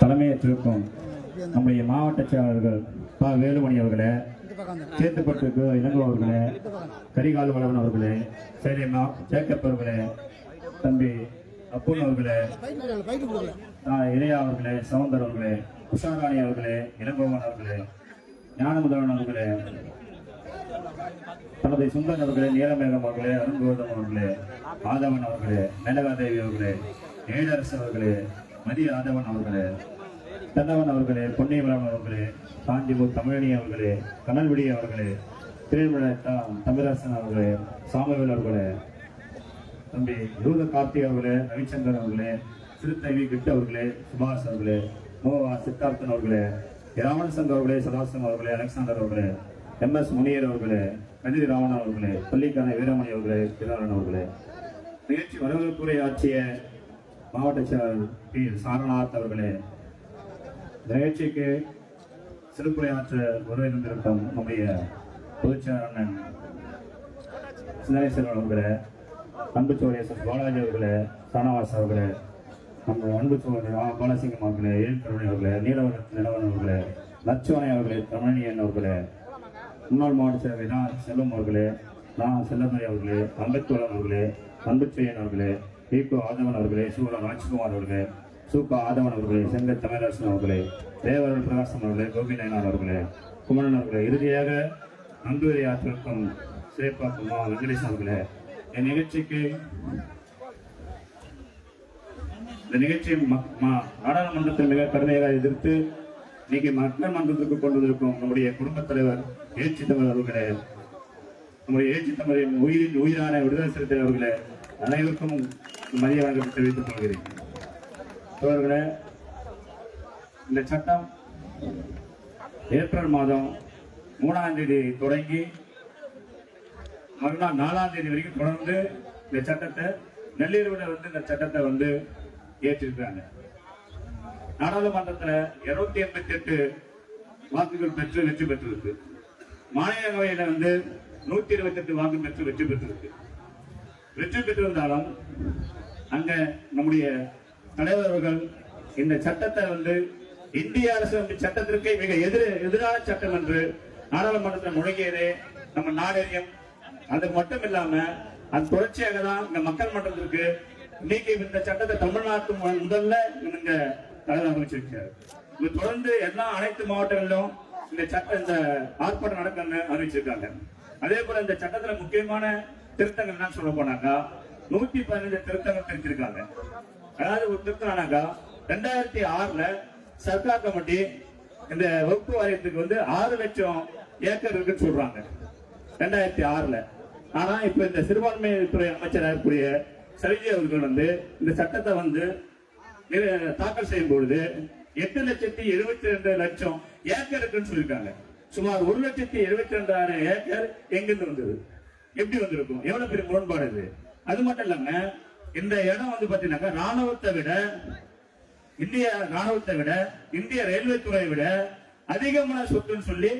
தலைமையேற்றிருக்கும் நம்முடைய மாவட்ட செயலாளர்கள் ப. வேலுமணி அவர்களே சேத்துப்பட்டுக்கு இளங்கோ அவர்களே கரிகால் வளவன் அவர்களே சேலிமா ஜேக்கப் அவர்களே தம்பி அப்புன் அவர்களே இளையா அவர்களே சவுந்தர் அவர்களே உஷாராணி அவர்களே இளங்கோவன் அவர்களே ஞானமுதவன் அவர்களே தனது சுந்தன் அவர்களே நீலமேகம் அவர்களே அருண்கோதம் அவர்களே ஆதவன் அவர்களே மேலகாதேவி அவர்களே ஏழரசு அவர்களே மதி ஆதவன் அவர்களே தன்னவன் அவர்களே பொன்னியவரம் அவர்களே காஞ்சிபூர் தமிழனி அவர்களே கனல்விடி அவர்களே திருவிழா தமிழரசன் அவர்களே சாமுவேல் அவர்களே தம்பி யூத கார்த்திக் அவர்களே ரவிச்சந்திரன் அவர்களே சிறுத்தைவி கிட்ட அவர்களே சுபாஷ் அவர்களே மோவா சித்தார்த்தன் அவர்களே ராவண சங்கர் அவர்களே சதாசிவம் அவர்களே அலெக்சாண்டர் அவர்களே எம் எஸ் முனியர் அவர்களே கதிரி ராவணன் அவர்களே பள்ளிக்கான வீரமணி அவர்களே திராளன் அவர்களே. நிகழ்ச்சி வரவேற்புரை ஆற்றிய மாவட்ட செயலர் பி. சாரநாத் அவர்களே நிகழ்ச்சிக்கு சிறப்புரை உறவினர்களிடம் நம்முடைய பொதுச் செயலாளர் சிந்தனேஸ்வரன் அவர்களே அன்பு சோழ பாலாஜி அவர்களே சானவாஸ் அவர்களே நம்ம அன்பு சோழர் பாலசிங்கம் அவர்களே ஏழு அவர்களே நீலவன நிலவன் அவர்களே லட்சுமணி அவர்களே தமிழனியன் அவர்களே முன்னாள் மாவட்ட சேவை நான் செல்வம் அவர்களே நான் செல்லமணி அவர்களே அம்பேத்கர் அவர்களே அன்புச்செயன் அவர்களே ஈகோ ஆதவன் அவர்களே சூரன் ராஜ்குமார் அவர்களே சூப்பா ஆதவன் அவர்களே செங்க தமிழரசன் அவர்களே தேவரன் பிரகாசன் அவர்களே கோபி நயனார் அவர்களே குமரன் அவர்களே இறுதியாக நம்புவரை ஆற்றிருக்கும் சிறைப்பாக்கம் மா வெங்கடேசன் அவர்களே என் நிகழ்ச்சிக்கு இந்த நிகழ்ச்சியை நாடாளுமன்றத்தில் மிக கடுமையாக எதிர்த்து இன்னைக்கு மக்கள் மன்றத்திற்கு கொண்டு வந்திருக்கும் நம்முடைய குடும்பத் தலைவர் எழுச்சி தமிழ் அவர்களே நம்முடைய எழுச்சி தமிழின் உயிரின் உயிரான விடுதலை சிறுத்தை அவர்களே அனைவருக்கும் மதிய வணக்கம் தெரிவித்துக் கொள்கிறேன். அவர்களே இந்த சட்டம் ஏப்ரல் மாதம் மூணாம் தேதி தொடங்கி மறுநாள் நாலாம் தேதி வரைக்கும் தொடர்ந்து இந்த சட்டத்தை நள்ளிரவில் வந்து இந்த சட்டத்தை வந்து ஏற்றிருக்காங்க நாடாளுமன்றத்துல இருநூத்தி எண்பத்தி எட்டு வாக்குகள் பெற்று வெற்றி பெற்றிருக்கு. மாநிலங்களவையில் வந்து நூத்தி இருபத்தி எட்டு வாக்கு பெற்று வெற்றி பெற்றிருக்கு. வெற்றி பெற்றிருந்தாலும் அங்கே நம்முடைய தலைவர்கள் இந்த சட்டத்தை வந்து இந்திய அரசு சட்டத்திற்கு மிக எதிர எதிரான சட்டம் என்று நாடாளுமன்றத்தில் முழங்கியதே நம்ம நாடறியம். அது மட்டும் இல்லாம அது தொடர்ச்சியாக தான் இந்த மக்கள் மன்றத்திற்கு இன்னைக்கு இந்த சட்டத்தை தமிழ்நாட்டு முதல்ல இங்க தலைவர் அமைச்சிருக்காரு இது தொடர்ந்து எல்லா அனைத்து மாவட்டங்களிலும் இந்த சட்டம் இந்த ஆர்ப்பாட்டம் நடக்கணும்னு அறிவிச்சிருக்காங்க. அதே போல இந்த சட்டத்துல முக்கியமான திருத்தங்கள் என்ன சொல்ல போனாக்கா நூத்தி பதினஞ்சு திருத்தங்கள் தெரிஞ்சிருக்காங்க. அதாவது ஒரு திருத்தம்னாக்கா ரெண்டாயிரத்தி ஆறுல சர்க்கார் கமிட்டி இந்த வகுப்பு வாரியத்துக்கு வந்து ஆறு லட்சம் ஏக்கர் இருக்குன்னு சொல்றாங்க. ரெண்டாயிரத்தி ஆறுல. ஆனா இப்ப இந்த சிறுபான்மை துறை அமைச்சராக இருக்கக்கூடிய சவிஜி அவர்கள் வந்து இந்த சட்டத்தை வந்து தாக்கல் செய்யும் பொழுது எட்டு லட்சத்தி எழுபத்தி ரெண்டு லட்சம் ஏக்கர் இருக்குன்னு சொல்லியிருக்காங்க. சுமார் ஒரு லட்சத்தி எழுபத்தி ரெண்டாயிரம் ஏக்கர் எங்கிருந்து வந்தது? எப்படி வந்திருக்கும்? எவ்வளவு பெரிய முரண்பாடு இது? அது மட்டும் இல்லாம இந்த இடம் வந்து பாத்தீங்கன்னாக்கா ராணுவத்தை விட இந்திய ராணுவத்தை விட இந்திய ரயில்வே துறையை விட அதிகமான சொத்துன்னு சொல்லி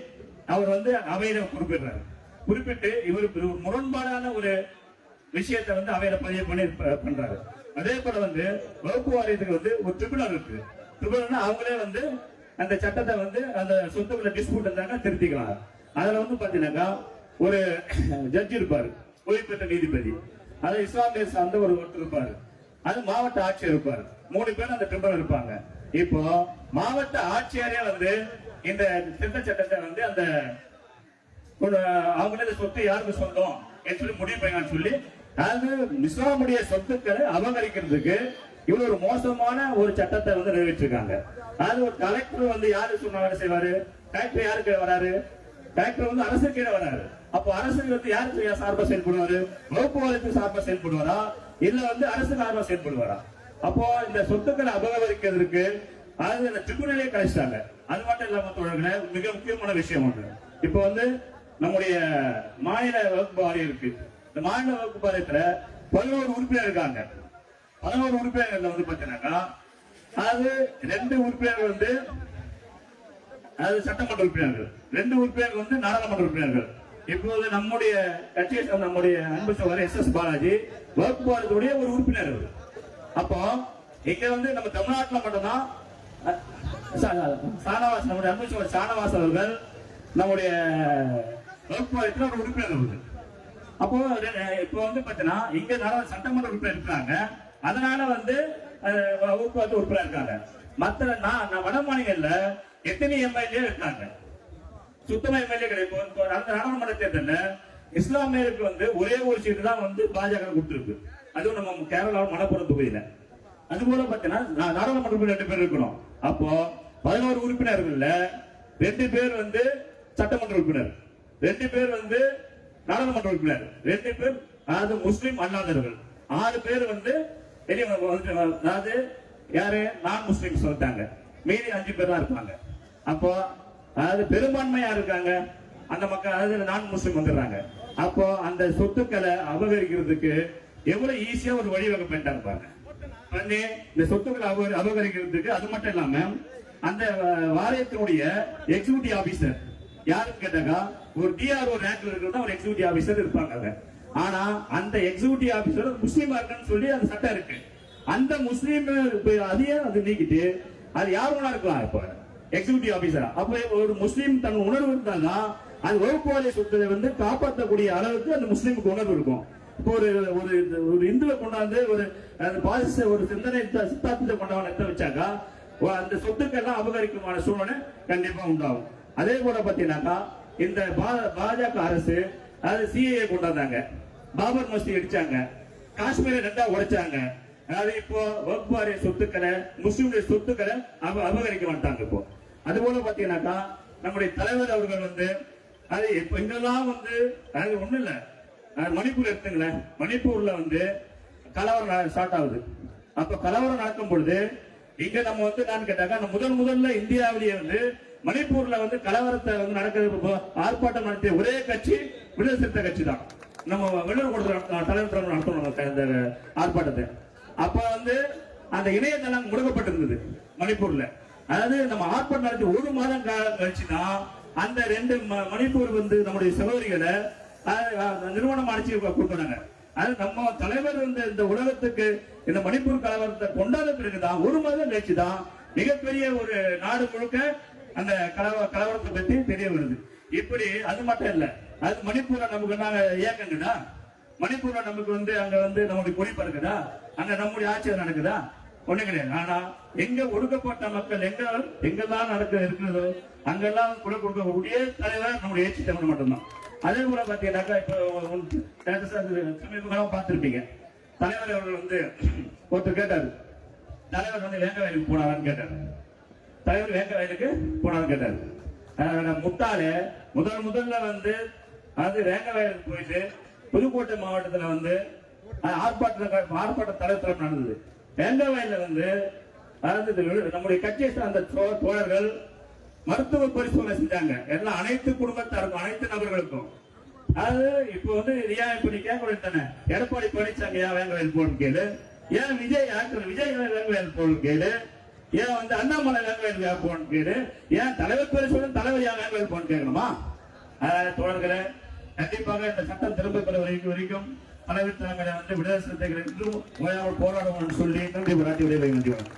அவர் வந்து அவையில குறிப்பிடுறாரு. குறிப்பிட்டு இவர் முரண்பாடான ஒரு விஷயத்தை வந்து அவையில பதிவு பண்ணி பண்றாரு. அதே போல வந்து வகுப்பு வாரியத்துக்கு வந்து ஒரு ட்ரிபுனல் இருக்கு. ட்ரிபுனல்னா அவங்களே வந்து அந்த சட்டத்தை வந்து அந்த சொத்துக்குள்ள டிஸ்பியூட் இருந்தாங்க திருத்திக்கலாம். அதுல வந்து பாத்தீங்கன்னாக்கா ஒரு ஜட்ஜ் இருப்பாரு. ஓய்வு பெற்ற நீதிபதி. அது இஸ்லாமிய சார்ந்த ஒரு ஒருத்தர் இருப்பாரு. அது மாவட்ட ஆட்சியர் இருப்பாரு. மூணு பேர் அந்த ட்ரிபுனல் இருப்பாங்க. இப்போ மாவட்ட ஆட்சியரே வந்து இந்த திருத்த சட்டத்தை வந்து அந்த ஒரு அவங்களே இந்த சொத்து யாருக்கு சொந்தம் எப்படி சொல்லி முடிவு பண்ணான்னு சொல்லி அதாவது இஸ்லாமுடைய சொத்துக்களை அபகரிக்கிறதுக்கு இவ்வளவு ஒரு மோசமான ஒரு சட்டத்தை வந்து நிறைவேற்றிருக்காங்க. அதாவது ஒரு கலெக்டர் வந்து யாரு சொன்ன வேலை செய்வாரு? கலெக்டர் யாருக்கு வராரு? டாக்டர் வந்து அரசு கீழே வராரு. அப்போ அரசு வந்து யாருக்கு சார்பா செயல்படுவாரு? வகுப்பு சார்பா செயல்படுவாரா? இல்ல வந்து அரசு சார்பா செயல்படுவாரா? அப்போ இந்த சொத்துக்களை அபகரிக்கிறதுக்கு அது இந்த ட்ரிபுனலே கழிச்சிட்டாங்க அது மட்டும் இல்லாம தோழர்களே மிக முக்கியமான விஷயம் ஒன்று இப்போ வந்து நம்முடைய மாநில வகுப்பு வாரியம் இருக்கு. இந்த மாநில வகுப்பு வாரியத்துல பதினோரு உறுப்பினர் இருக்காங்க. பதினோரு உறுப்பினர்கள் வந்து பாத்தீங்கன்னாக்கா அது ரெண்டு உறுப்பினர்கள் வந்து அதாவது சட்டமன்ற உறுப்பினர்கள். ரெண்டு உறுப்பினர்கள் வந்து நாடாளுமன்ற உறுப்பினர்கள். இப்போது நம்முடைய கட்சியை சார்ந்த நம்முடைய அன்பு சோழர் எஸ் எஸ் பாலாஜி வகுப்பு ஒரு உறுப்பினர் அப்போ இங்க வந்து நம்ம தமிழ்நாட்டில் மட்டும்தான் சா- சானவாஸ் நம்முடைய அன்பு சோழர் சானவாஸ் அவர்கள் நம்முடைய வகுப்பு ஒரு உறுப்பினர் அவர்கள் அப்போ இப்போ வந்து பாத்தீங்கன்னா இங்க நாடா- சட்டமன்ற உறுப்பினர் இருக்காங்க அதனால வந்து வகுப்பு உறுப்பினர் இருக்காங்க. மற்ற நான் நான் வட மாநிலங்கள்ல எத்தனை எம்எல்ஏ இருக்காங்க? சுத்தமா எம்எல்ஏ கிடையாது. இப்போ- அந்த நாடாளுமன்ற தேர்தலில் இஸ்லாமியருக்கு வந்து ஒரே ஒரு சீட்டு தான் வந்து பாஜக கொடுத்துருக்கு. அதுவும் நம்ம கேரளா மணப்புறம் தொகுதியில. அது போல பாத்தீங்கன்னா நாடாளுமன்ற உறுப்பினர் ரெண்டு பேர் இருக்கணும். அப்போ பதினோரு உறுப்பினர்கள்ல ரெண்டு பேர் வந்து சட்டமன்ற உறுப்பினர். ரெண்டு பேர் வந்து நாடாளுமன்ற உறுப்பினர். ரெண்டு பேர் அதாவது முஸ்லீம் அல்லாதவர்கள் ஆறு பேர் வந்து அதாவது யாரு? நான் முஸ்லிம் சொல்லிட்டாங்க. மீதி அஞ்சு பேர் தான் இருப்பாங்க. அப்போ அதாவது பெரும்பான்மையா இருக்காங்க. அந்த மக்கள் அதாவது நான் முஸ்லீம் வந்துடுறாங்க. அப்போ அந்த சொத்துக்களை அபகரிக்கிறதுக்கு எவ்வளவு ஈஸியா ஒரு வழிவகை பண்ணிட்டாங்க பாருங்க. இந்த சொத்துக்களை அபகரிக்கிறதுக்கு அது மட்டும் இல்லாம அந்த வாரியத்தினுடைய எக்ஸிகூட்டிவ் ஆபீசர் யாருன்னு கேட்டாக்கா ஒரு டிஆர்ஓ ரேங்க்ல இருக்கிறதா ஒரு எக்ஸிகூட்டிவ் ஆபீசர் இருப்பாங்க ஆனா அந்த எக்ஸிகூட்டிவ் ஆபீசர் முஸ்லீமா இருக்குன்னு சொல்லி அந்த சட்டம் இருக்கு. அந்த முஸ்லீம் அதையே அது நீக்கிட்டு அது யார் வேணா இருக்கலாம் இப்போ? எக்ஸிகூட்டிவ் ஆபீசர் அப்ப ஒரு முஸ்லீம் தன் உணர்வு இருந்தாங்கன்னா அது வகுப்புவாரிய சொத்தை வந்து காப்பாற்றக்கூடிய அளவுக்கு அந்த முஸ்லீமுக்கு உணர்வு இருக்கும். இப்போ ஒரு ஒரு ஒரு இந்துவை கொண்டாந்து ஒரு அந்த பாசிச ஒரு சிந்தனை சித்தார்த்தத்தை சித்தாந்தத்தை கொண்டவன் எத்த வச்சாக்கா ஓ, அந்த சொத்துக்கெல்லாம் அபகரிக்குமான சூழ்நிலை கண்டிப்பா உண்டாகும். அதே போல பாத்தீங்கன்னாக்கா இந்த பா- பாஜக அரசு அதாவது சிஏஏ கொண்டாந்தாங்க. பாபர் மஸ்தி அடிச்சாங்க. காஷ்மீரை ரெண்டா உடைச்சாங்க. அதாவது இப்போ வகுப்பு வாரிய சொத்துக்களை முஸ்லிம்களுடைய சொத்துக்களை அப- அபகரிக்க மாட்டாங்க இப்போ. அது போல பாத்தீங்கன்னாக்கா நம்முடைய தலைவர் அவர்கள் வந்து அது இப்ப இங்கெல்லாம் வந்து அது ஒண்ணு இல்ல. மணிப்பூர் எடுத்துங்களேன். மணிப்பூர்ல வந்து கலவரம் ஸ்டார்ட் ஆகுது. அப்ப கலவரம் நடக்கும் பொழுது இங்க நம்ம வந்து நான் கேட்டாக்கா நம்ம முதல் முதல்ல இந்தியாவிலேயே வந்து மணிப்பூர்ல வந்து கலவரத்தை வந்து நடக்கிறது ஆர்ப்பாட்டம் நடத்திய ஒரே கட்சி விடுதலை சிறுத்தை கட்சி தான் நம்ம வெளியூர் கொடுத்த தலைவர் நடத்தணும் இந்த ஆர்ப்பாட்டத்தை. அப்ப வந்து அந்த இணையதளம் முடக்கப்பட்டிருந்தது மணிப்பூர்ல. அதாவது நம்ம ஆர்ப்பாட்டம் நடத்தி ஒரு மாதம் கா- அந்த ரெண்டு ம- மணிப்பூர் வந்து நம்முடைய சகோதரிகளை நிறுவனம் அடிச்சு கொண்டு அது நம்ம தலைவர் இந்த இந்த உலகத்துக்கு இந்த மணிப்பூர் கலவரத்தை கொண்டாட பிறகுதான் ஒரு மாதம் கழிச்சு தான் மிகப்பெரிய ஒரு நாடு முழுக்க அந்த கலவ கலவரத்தை பத்தி தெரிய வருது. இப்படி அது மட்டும் இல்ல அது மணிப்பூர்ல நமக்கு நாங்க இயக்கங்கடா மணிப்பூர்ல நமக்கு வந்து அங்க வந்து நம்முடைய கொடி இருக்குதா அங்க நம்முடைய ஆட்சி நடக்குதா? ஒண்ணு கிடையாது ஆனா எங்க ஒடுக்கப்பட்ட மக்கள் எங்க எங்கெல்லாம் நடக்க இருக்கிறதோ அங்கெல்லாம் குரல் கொடுக்கக்கூடிய தலைவர் நம்முடைய ஏச்சி தமிழ் மட்டும்தான். அதே போல பாத்தீங்கன்னாக்கா இப்போ சமீப பார்த்துருப்பீங்க. தலைவர் அவர்கள் வந்து ஒருத்தர் கேட்டாரு. தலைவர் வந்து வேங்க வயலுக்கு போனாரான்னு கேட்டாரு. தலைவர் வேங்க வயலுக்கு போனான்னு கேட்டாரு. அஹ் முட்டாளே முதல் முதல்ல வந்து அது வேங்க வயலுக்கு போயிட்டு புதுக்கோட்டை மாவட்டத்துல வந்து ஆர்ப்பாட்ட ஆர்ப்பாட்ட தலைவர் நடந்தது. எந்த வயல்ல வந்து அதாவது நம்முடைய கட்சியை சார்ந்த தோழர்கள் மருத்துவ பரிசோதனை செஞ்சாங்க. எல்லாம் அனைத்து குடும்பத்தாருக்கும் அனைத்து நபர்களுக்கும். அது இப்போ வந்து ரியா இப்ப நீ கேட்க எடப்பாடி பழனிசாமி ஏன் வேங்க வயல் கேளு? ஏன் விஜய் ஆக்டர் விஜய் ஏன் வேங்க வயல் கேளு? ஏன் வந்து அண்ணாமலை வேங்க வயல் போன்னு கேளு? ஏன் தலைவர் பரிசோதனை தலைவர் ஏன் வேங்க போன் போன்னு கேட்கணுமா? அஹ் தோழர்களே கண்டிப்பாக இந்த சட்டம் திரும்ப பெற வரைக்கும் வரைக்கும் தலைவர் வந்து விடுதலை சிறுத்தைகள் என்றும் ஓயாமல் போராடுவோம் சொல்லி நன்றி பாராட்டி விடைபெறுகிறேன்